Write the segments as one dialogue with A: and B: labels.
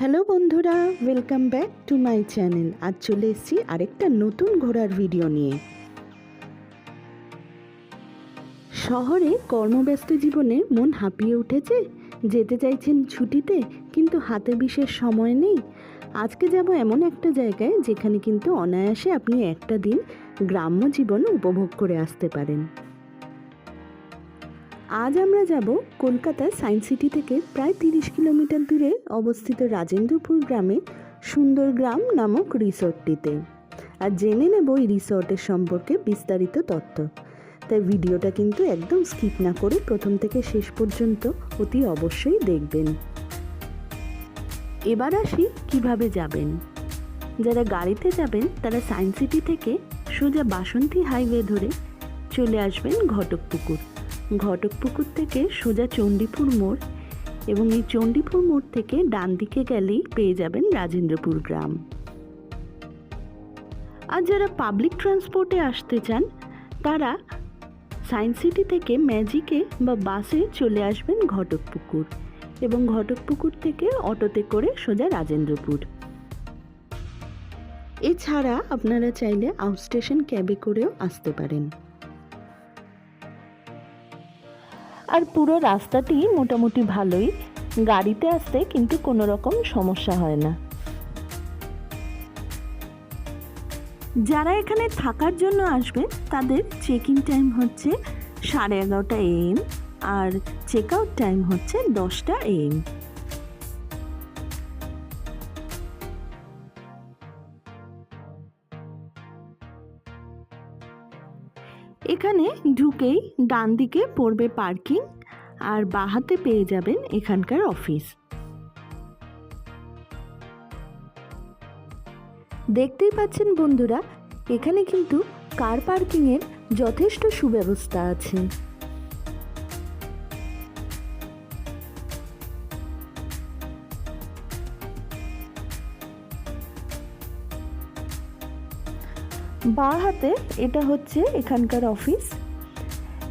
A: Hello বন্ধুরা welcome back to my channel আজ চলে এসেছি আরেকটা নতুন ঘোরার ভিডিও নিয়ে। শহরে কর্মব্যস্ত জীবনে মন হাঁপিয়ে উঠেছে, যেতে চাইছেন ছুটিতে, কিন্তু হাতে বিশেষ সময় নেই। আজকে যাব এমন একটা জায়গায় যেখানে কিন্তু অনায়াসে আপনি একটা দিন গ্রাম্য জীবন উপভোগ করে আসতে পারেন। আজ আমরা যাব কলকাতার সায়েন্স সিটি থেকে প্রায় তিরিশ কিলোমিটার দূরে অবস্থিত রাজেন্দ্রপুর গ্রামে সুন্দর গ্রাম নামক রিসোর্টটিতে। আর জেনে নেব এই রিসোর্টের সম্পর্কে বিস্তারিত তথ্য। তাই ভিডিওটা কিন্তু একদম স্কিপ না করে প্রথম থেকে শেষ পর্যন্ত অতি অবশ্যই দেখবেন। এবার আসি কীভাবে যাবেন। যারা গাড়িতে যাবেন, তারা সায়েন্স সিটি থেকে সোজা বাসন্তী হাইওয়ে ধরে চলে আসবেন ঘটকপুকুর। ঘটকপুকুর থেকে সোজা চণ্ডীপুর মোড় এবং এই চণ্ডীপুর মোড় থেকে ডান দিকে গেলেই পেয়ে যাবেন রাজেন্দ্রপুর গ্রাম। আর যারা পাবলিক ট্রান্সপোর্টে আসতে চান, তারা সায়েন্স সিটি থেকে ম্যাজিকে বা বাসে চলে আসবেন ঘটকপুকুর এবং ঘটকপুকুর থেকে অটোতে করে সোজা রাজেন্দ্রপুর। এছাড়া আপনারা চাইলে আউট স্টেশন ক্যাবে করেও আসতে পারেন। আর পুরো রাস্তাটি মোটামুটি ভালোই। গাড়িতে আসতে কিন্তু কোনো রকম সমস্যা হয় না। যারা এখানে থাকার জন্য আসবে তাদের চেক ইন টাইম হচ্ছে সাড়ে এগারোটা এম আর চেক আউট টাইম হচ্ছে দশটা এম এখানে ঢুকেই ডান দিকে পড়বে পার্কিং আর বাহাতে পেয়ে যাবেন এখানকার অফিস। দেখতেই পাচ্ছেন বন্ধুরা, এখানে কিন্তু কার পার্কিংয়ের যথেষ্ট সুব্যবস্থা আছে। বাঁ হাতে এটা হচ্ছে এখানকার অফিস।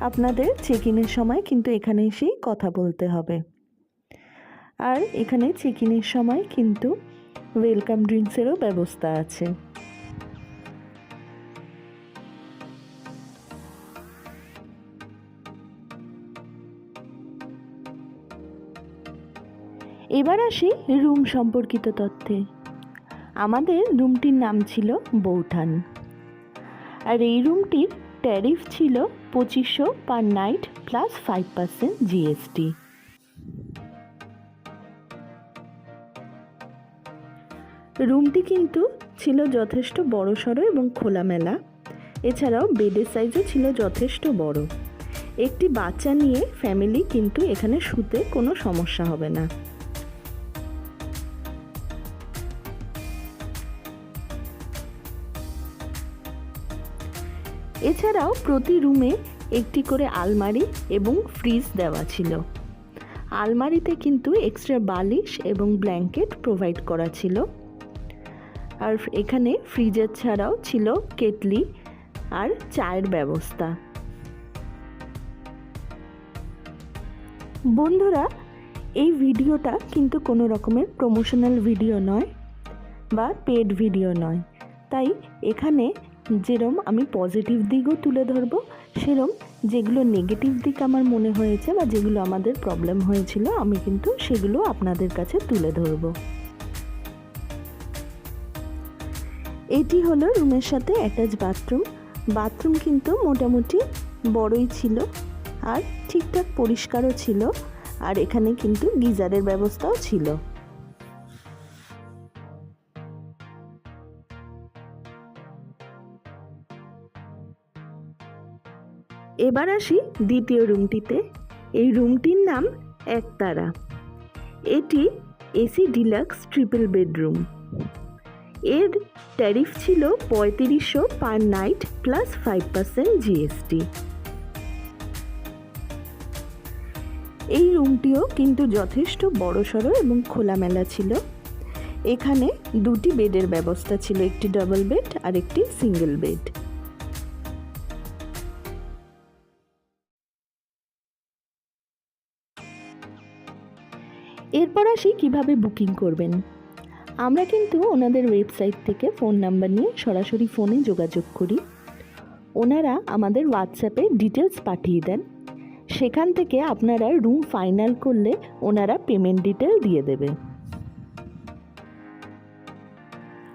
A: আপনাদের চেক ইনের সময় কিন্তু এখানে এসেই কথা বলতে হবে। আর এখানে চেক ইনের সময় কিন্তু ওয়েলকাম ড্রিঙ্কসেরও ব্যবস্থা আছে। এবার আসি রুম সম্পর্কিত তথ্যে। আমাদের রুমটির নাম ছিল বৌঠান। আর এই রুমটির ট্যারিফ ছিল পঁচিশশো per night plus five percent GST রুমটি কিন্তু ছিল যথেষ্ট বড় সড়ো এবং খোলামেলা। এছাড়াও বেডের সাইজও ছিল যথেষ্ট বড়। একটি বাচ্চা নিয়ে ফ্যামিলি কিন্তু এখানে শুতে কোনো সমস্যা হবে না। এছাড়াও প্রতি রুমে একটি করে আলমারি এবং ফ্রিজ দেওয়া ছিল। আলমারিতে কিন্তু এক্সট্রা বালিশ এবং ব্ল্যাঙ্কেট প্রোভাইড করা ছিল। আর এখানে ফ্রিজের ছাড়াও ছিল কেটলি আর চায়ের ব্যবস্থা। বন্ধুরা, এই ভিডিওটা কিন্তু কোনো রকমের প্রমোশনাল ভিডিও নয় বা পেড ভিডিও নয়। তাই এখানে যেরম আমি পজিটিভ দিকও তুলে ধরবো, সেরম যেগুলো নেগেটিভ দিক আমার মনে হয়েছে বা যেগুলো আমাদের প্রবলেম হয়েছিল, আমি কিন্তু সেগুলো আপনাদের কাছে তুলে ধরবো। এটি হলো রুমের সাথে অ্যাটাচ বাথরুম বাথরুম কিন্তু মোটামুটি বড়ই ছিল আর ঠিকঠাক পরিষ্কারও ছিল আর এখানে কিন্তু গিজারের ব্যবস্থাও ছিল। এবার আসি দ্বিতীয় রুমটিতে। এই রুমটির নাম একতারা। এটি এসি ডিলাক্স ট্রিপল বেডরুম এর ট্যারিফ ছিল পঁয়ত্রিশশো per night plus five percent GST এই রুমটিও কিন্তু যথেষ্ট বড়সড় এবং খোলামেলা ছিল। এখানে দুটি বেডের ব্যবস্থা ছিল, একটি ডাবল বেড আর একটি সিঙ্গেল বেড এরপর আসি কীভাবে বুকিং করবেন। আমরা কিন্তু ওনাদের ওয়েবসাইট থেকে ফোন নাম্বার নিয়ে সরাসরি ফোনে যোগাযোগ করি। ওনারা আমাদের হোয়াটসঅ্যাপে ডিটেলস পাঠিয়ে দেন। সেখান থেকে আপনারা রুম ফাইনাল করলে ওনারা পেমেন্ট ডিটেল দিয়ে দেবে।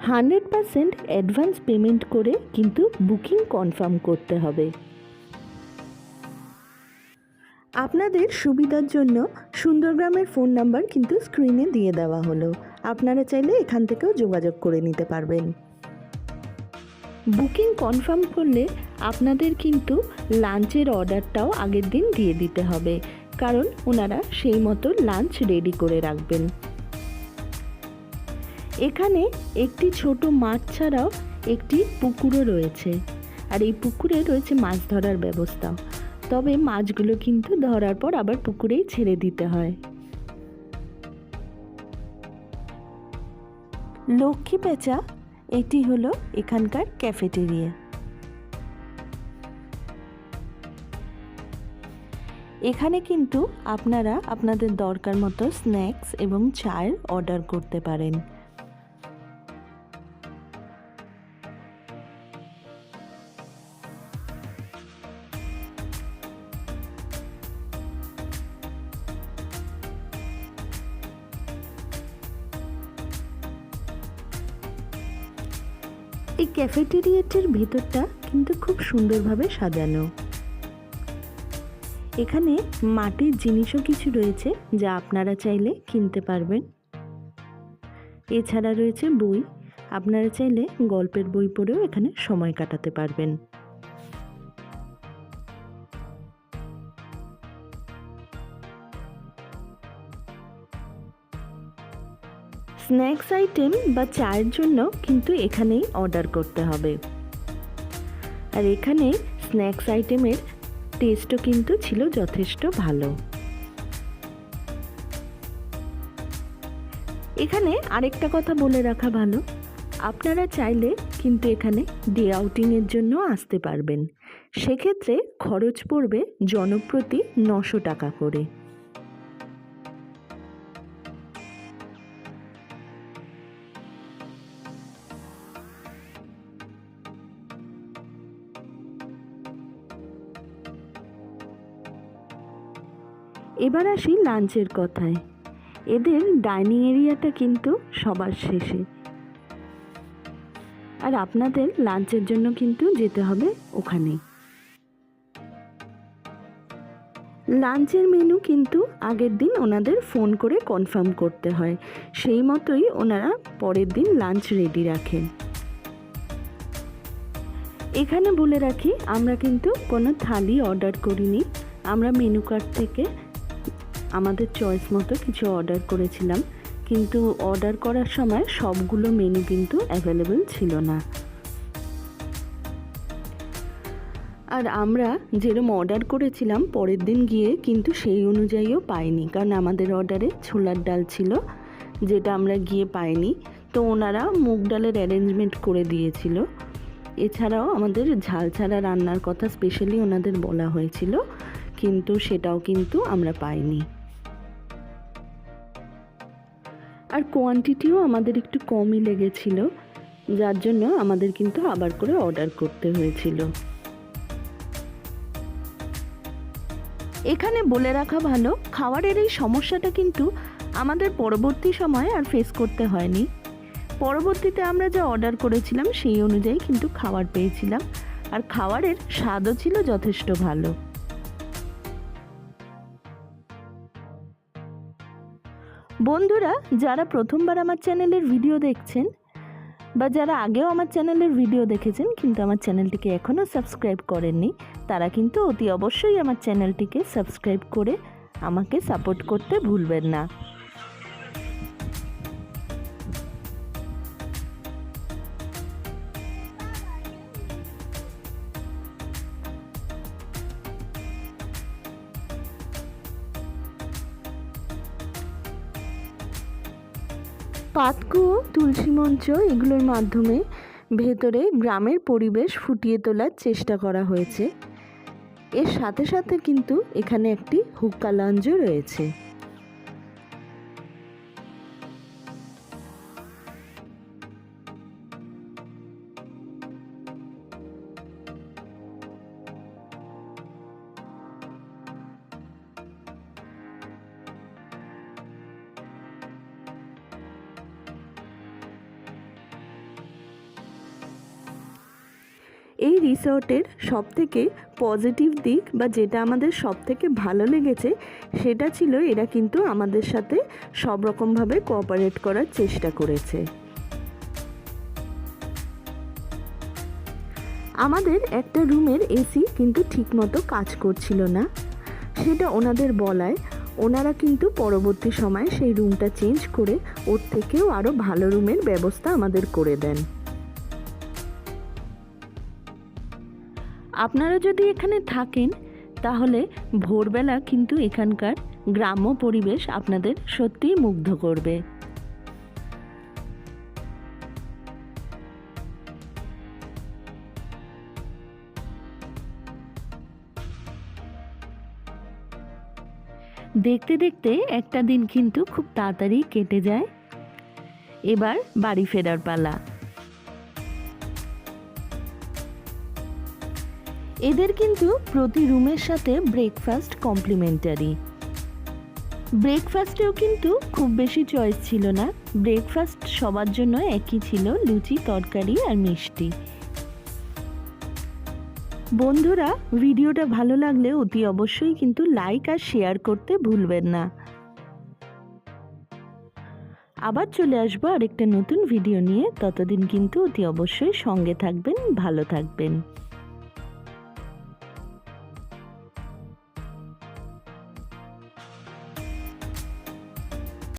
A: হান্ড্রেড পারসেন্ট অ্যাডভান্স পেমেন্ট করে কিন্তু বুকিং কনফার্ম করতে হবে। আপনাদের সুবিধার জন্য সুন্দরগ্রামের ফোন নাম্বার কিন্তু স্ক্রিনে দিয়ে দেওয়া হলো। আপনারা চাইলে এখান থেকেও যোগাযোগ করে নিতে পারবেন। বুকিং কনফার্ম করলে আপনাদের কিন্তু লাঞ্চের অর্ডারটাও আগের দিন দিয়ে দিতে হবে, কারণ ওনারা সেই মতো লাঞ্চ রেডি করে রাখবেন। এখানে একটি ছোট মাঠ ছাড়াও একটি পুকুরও রয়েছে, আর এই পুকুরে রয়েছে মাছ ধরার ব্যবস্থা। তবে মাছগুলো কিন্তু ধরার পর আবার পুকুরেই ছেড়ে দিতে হয়। লক্ষ্মী পেঁচা, এটি হলো এখানকার ক্যাফেটেরিয়া। এখানে কিন্তু আপনারা আপনাদের দরকার মতো স্ন্যাক্স এবং চায়ের অর্ডার করতে পারেন। এই ক্যাফেটেরিয়াটির ভেতরটা কিন্তু খুব সুন্দরভাবে সাজানো। এখানে মাটির জিনিসও কিছু রয়েছে যা আপনারা চাইলে কিনতে পারবেন। এছাড়া রয়েছে বই, আপনারা চাইলে গল্পের বই পড়েও এখানে সময় কাটাতে পারবেন। স্ন্যাক্স আইটেম বা চায়ের জন্য কিন্তু এখানেই অর্ডার করতে হবে। আর এখানে স্ন্যাক্স আইটেমের টেস্টও কিন্তু ছিল যথেষ্ট ভালো। এখানে আরেকটা কথা বলে রাখা ভালো, আপনারা চাইলে কিন্তু এখানে ডে আউটিংয়ের জন্য আসতে পারবেন। সেক্ষেত্রে খরচ পড়বে জনপ্রতি নশো টাকা করে। এবার আসি লাঞ্চের কথায়। এদের ডাইনিং এরিয়াটা কিন্তু সবার শেষে। আর আপনাদের লাঞ্চের জন্য কিন্তু যেতে হবে ওখানে। লাঞ্চের মেনু কিন্তু আগের দিন ওনাদের ফোন করে কনফার্ম করতে হয়। সেই মতোই ওনারা পরের দিন লাঞ্চ রেডি রাখেন। এখানে বলে রাখি, আমরা কিন্তু কোনো থালি অর্ডার করিনি। আমরা মেনু কার্ড থেকে আমাদের চয়েস মতো কিছু অর্ডার করেছিলাম, কিন্তু অর্ডার করার সময় সবগুলো মেনু কিন্তু অ্যাভেলেবেল ছিল না। আর আমরা যেরকম অর্ডার করেছিলাম, পরের দিন গিয়ে কিন্তু সেই অনুযায়ীও পাইনি, কারণ আমাদের অর্ডারে ছোলার ডাল ছিল, যেটা আমরা গিয়ে পাইনি। তো ওনারা মুগ ডালের অ্যারেঞ্জমেন্ট করে দিয়েছিল। এছাড়াও আমাদের ঝাল ছাড়া রান্নার কথা স্পেশালি ওনাদের বলা হয়েছিল, কিন্তু সেটাও কিন্তু আমরা পাইনি। আর কোয়ান্টিটিও আমাদের একটু কমই লেগেছিল, যার জন্য আমাদের কিন্তু আবার করে অর্ডার করতে হয়েছিল। এখানে বলে রাখা ভালো, খাবারের এই সমস্যাটা কিন্তু আমাদের পরবর্তী সময়ে আর ফেস করতে হয়নি। পরবর্তীতে আমরা যা অর্ডার করেছিলাম, সেই অনুযায়ী কিন্তু খাবার পেয়েছিলাম। আর খাবারের স্বাদও ছিল যথেষ্ট ভালো। বন্ধুরা, যারা প্রথমবার আমার চ্যানেলের ভিডিও দেখছেন বা যারা আগেও আমার চ্যানেলের ভিডিও দেখেছেন কিন্তু আমার চ্যানেলটিকে এখনও সাবস্ক্রাইব করেননি, তারা কিন্তু অতি অবশ্যই আমার চ্যানেলটিকে সাবস্ক্রাইব করে আমাকে সাপোর্ট করতে ভুলবেন না। পাতকুয়ো তুলসী মঞ্চ এগুলোর মাধ্যমে ভেতরে গ্রামের পরিবেশ ফুটিয়ে তোলার চেষ্টা করা হয়েছে। এর সাথে সাথে কিন্তু এখানে একটি হুক্কা লঞ্চও রয়েছে। এই রিসর্টের সবথেকে পজিটিভ দিক বা যেটা আমাদের সবথেকে ভালো লেগেছে, সেটা ছিল এরা কিন্তু আমাদের সাথে সব রকমভাবে কোঅপারেট করার চেষ্টা করেছে। আমাদের একটা রুমের এসি কিন্তু ঠিকমতো কাজ করছিল না। সেটা ওনাদের বলায় ওনারা কিন্তু পরবর্তী সময় সেই রুমটা চেঞ্জ করে ওর থেকেও আরও ভালো রুমের ব্যবস্থা আমাদের করে দেন। আপনারা যদি এখানে থাকেন, তাহলে ভোরবেলা কিন্তু এখানকার গ্রাম্য পরিবেশ আপনাদের সত্যিই মুগ্ধ করবে। দেখতে দেখতে একটা দিন কিন্তু খুব তাড়াতাড়ি কেটে যায়। এবার বাড়ি ফেরার পালা। এদের কিন্তু প্রতি রুমের সাথে ব্রেকফাস্ট কমপ্লিমেন্টারি ব্রেকফাস্টেও কিন্তু খুব বেশি চয়েস ছিল না। ব্রেকফাস্ট সবার জন্য একই ছিল, লুচি, তরকারি আর মিষ্টি। বন্ধুরা, ভিডিওটা ভালো লাগলে অতি অবশ্যই কিন্তু লাইক আর শেয়ার করতে ভুলবেন না। আবার চলে আসব আরেকটা নতুন ভিডিও নিয়ে। ততদিন কিন্তু অতি অবশ্যই সঙ্গে থাকবেন, ভালো থাকবেন।